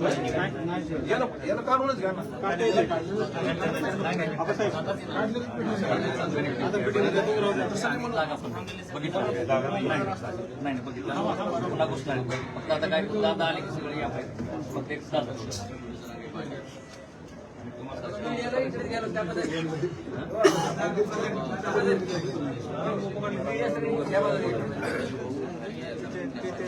याला याला काढूनच घ्या ना नाही बघितलं. कुठला नाही फक्त आता काय दादा आले की सगळे या पाहिजे फक्त एक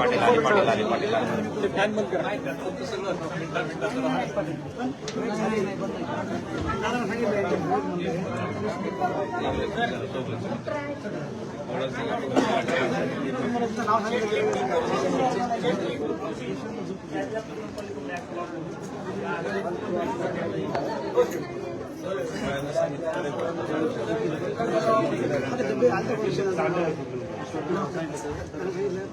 दादा बसले आणि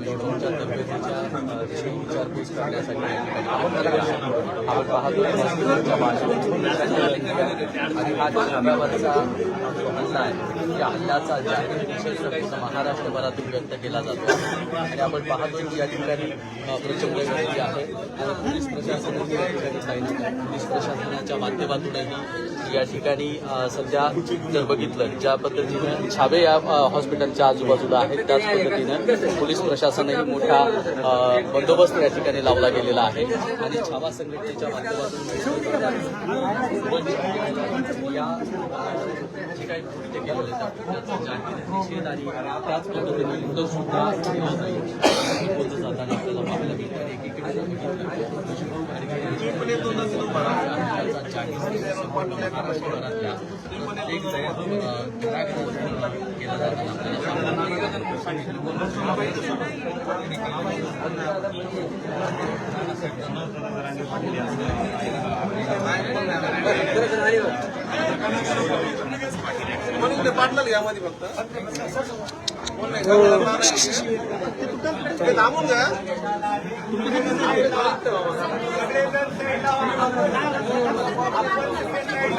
विष्णूंच्या तब्येतीच्या विषयी करण्यासाठी आपण आपण पाहतो हॉस्पिटलच्या बाजूने आणि हा जो जो हल्ला आहे या हल्ल्याचा जाहीर निषेध महाराष्ट्रभरातून व्यक्त केला जातो. आणि आपण पाहतो की या ठिकाणी प्रचंड गर्दी आहे. आणि पोलीस प्रशासनाने या ठिकाणी तैनात पोलीस प्रशासनाच्या माध्यमातूनही या ठिकाणी सध्या जर बघितलं ज्या पद्धतीनं छाबे या हॉस्पिटलच्या आजूबाजूला आहेत त्याच पद्धतीनं पोलीस प्रशासनही मोठा बंदोबस्त या ठिकाणी लावला गेलेला आहे आणि छावा संघटनेच्या माध्यमातून या जे काही कृत्य जाहीर निषेध आणि त्याच पद्धतीने सुद्धा जाताना आपल्याला पाहायला मिळतं एकीकडे जर बघितलं त्याचा जाहीर निषेध संपूर्ण महाराष्ट्रभरातल्या प्रत्येक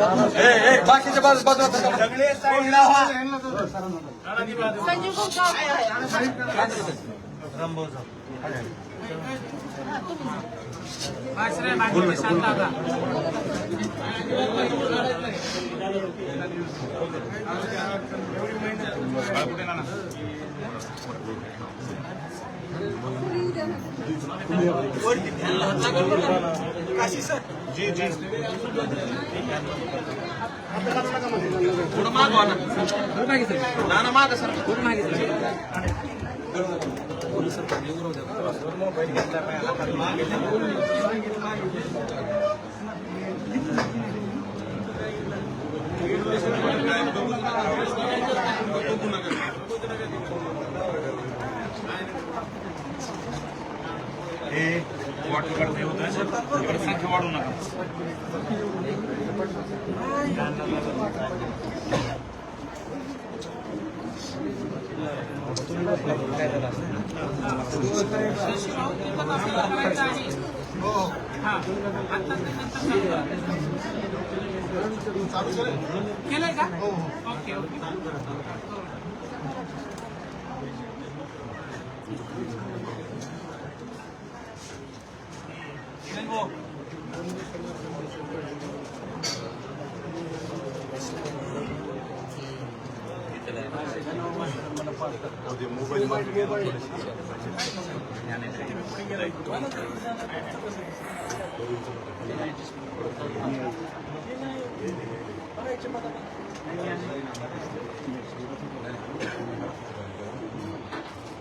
केला जाताना आपल्याला म्हणून ते पाटलाच ನಾನ ಮಾಗ ಸರ್ ಮಾಗಿದ್ದೆ नाही करणार नाही. ते थांबून घ्या बाकीच्या बाजू संजीव गुंगाव थोडं माग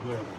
व्हा ना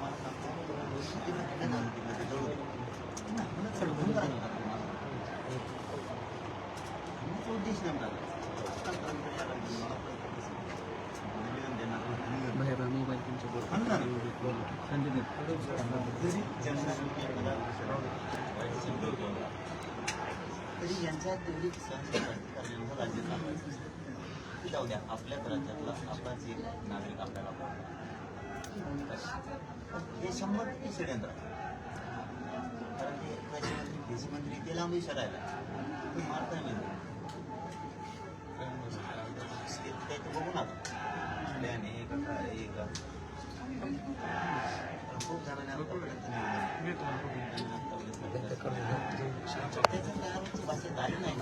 माग सर केलंय का ओके ओके मोबाईल तरी यांच्या तेवढी सहनशक्ती करण्याचं राज्य चालवायचं असतं. जाऊ द्या आपल्याच राज्यातला आपलाच एक नागरिक आपल्याला हे शंभर टक्के षडयंत्र कारण ते कृषी मंत्री कृषी मंत्री ते लांबही विचारायला तुम्ही मारताय म्हणजे. ते ते तर बघू ना प्लॅन एक का काय आहे का खूप जणांनी आतापर्यंत निवेदन त्याच्या तयारीची भाषेत आली नाही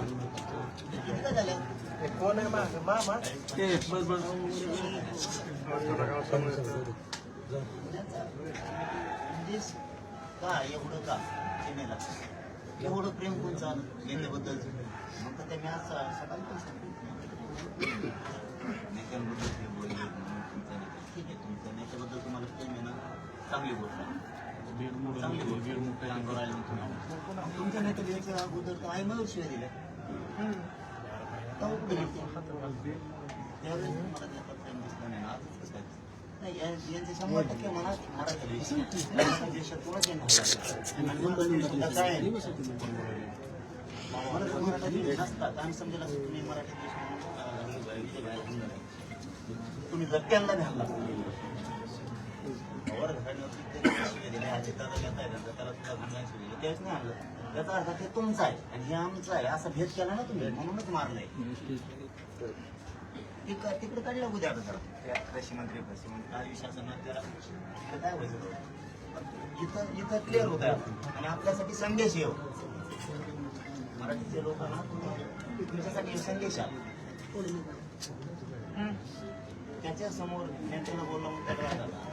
का एवढं का सेनेला एवढं प्रेम कोण चालू नेत्याबद्दल मग तर ते मी आज सकाळी पण सांगितलं नेत्यांबद्दल ते बोलले म्हणून ठीक आहे तुमचं नेत्याबद्दल तुम्हाला प्रेम आहे ना चांगली गोष्ट आहे चांगली गोष्ट काम तुम्ही तुमच्या नेत्याला याच्या अगोदर तर आई शिवाय दिल्या त्यावेळेस मला त्याचा नाही आजच शंभर टक्के मराठी मराठी विषय म्हणजे येणार. नसतात आणि समजायला तुम्ही मराठी तुम्ही जर त्यांना वर घराण्यावरती दादा येतात, त्याला सुद्धा. तेच नाही आणलं. त्याचा अर्थ ते तुमचा आहे आणि हे आमचं आहे. असा भेद केला ना तुम्ही म्हणूनच मारलंय. तिकडे तिकडे काढलं उद्या जरा. त्या कृषी मंत्री कृषी मंत्री. शासनात त्याला काय व्हायचं? इथं इथं क्लिअर होत. आहे आणि आपल्यासाठी संदेश येऊ मराठीचे लोक ना तुमच्यासाठी संदेश आहे. त्याच्यासमोर नेत्याला बोलणं मग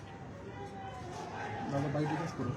బాబు బయట తీసుకురు